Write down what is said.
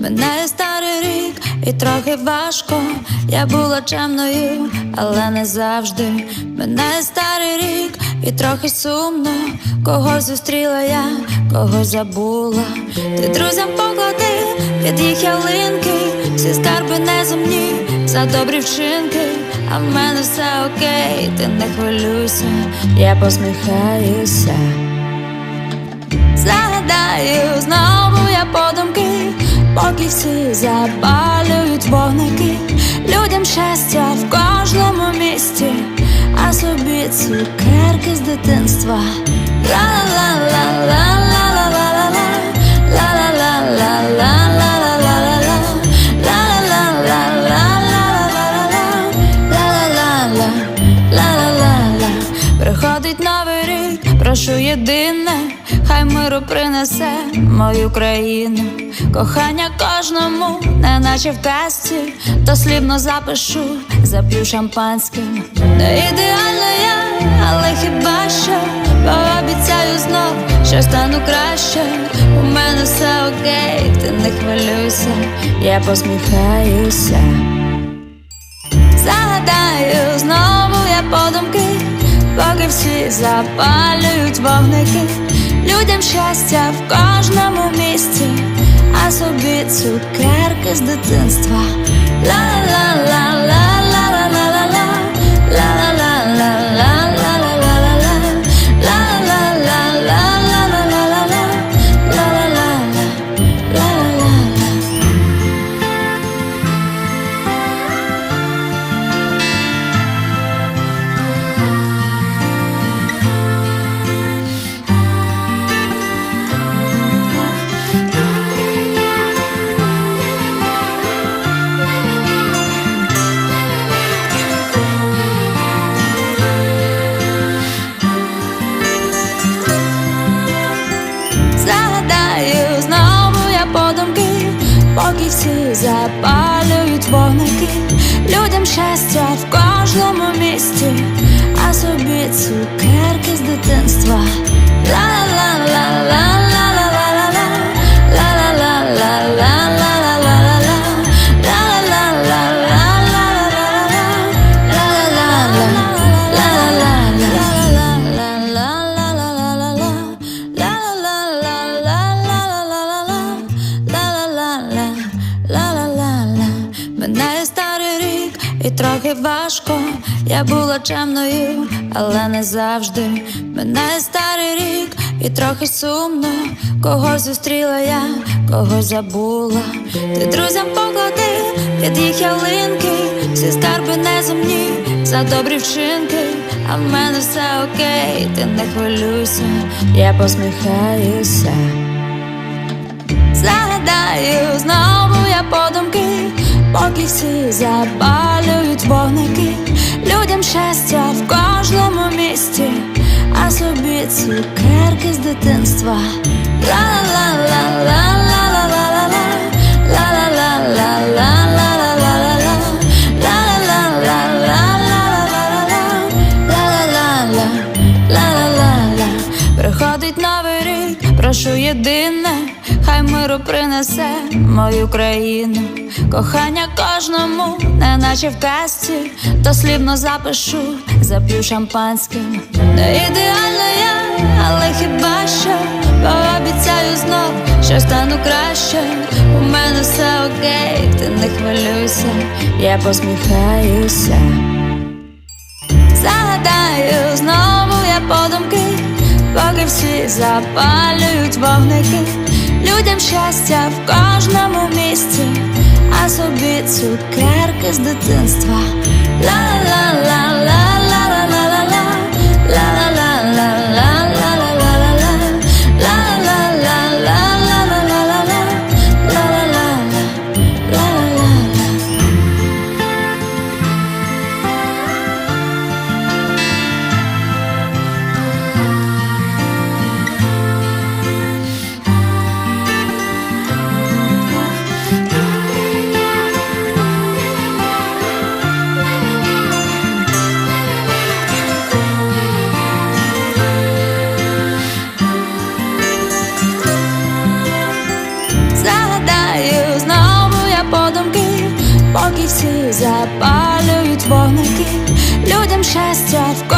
Минає старий рік і трохи важко. Я була чемною, але не завжди. Минає старий рік і трохи сумно. Кого зустріла я, кого забула. Ти друзям поклади під їх ялинки, всі скарби неземні, за добрі вчинки. А в мене все окей, ти не хвилюйся, я посміхаюся. Згадаю знову я подумки, поки всі запалюють вогники, людям щастя в кожному місті, а собі цукерки з дитинства. Приходить новий рік, прошу єдине, хай миру принесе мою країну. Кохання кожному, не наче в казці, то слівно запишу, зап'ю шампанським. Не ідеальна я, але хіба що пообіцяю знов, що стану краще. У мене все окей, ти не хвилюйся, я посміхаюся. Загадаю знову я подумки, поки всі запалюють вогники, людям щастя в кожному місці, а собі цукерки з дитинства. Ла-ла-ла. всі запалюють вогники, людям щастя в кожному місті, а собі цукерки з дитинства. Ла-ла-ла-ла-ла і трохи важко. Я була чемною, але не завжди. Минає старий рік і трохи сумно. Кого зустріла я, кого забула. Ти друзям поклади під їх ялинки, всі скарби неземні, за добрі вчинки. А в мене все окей, ти не хвилюйся, я посміхаюся. Згадаю знову я подумки, поки всі запалюють вогники, людям щастя в кожному місті, а собі цукерки з дитинства. Приходить новий рік, прошу єдине хай миру принесе мою країну. Кохання кожному, не наче в казці, то слівно запишу, зап'ю шампанським. Не ідеальна я, але хіба що пообіцяю знов, що стану краще. У мене все окей, ти не хвилюйся, я посміхаюся. Загадаю знову я подумки, поки всі запалюють вогники, людям щастя в кожному місці, а собі цукерки з дитинства. Ла-ла-ла-ла-ла-ла-ла-ла, всі запалюють вогники, людям щастя в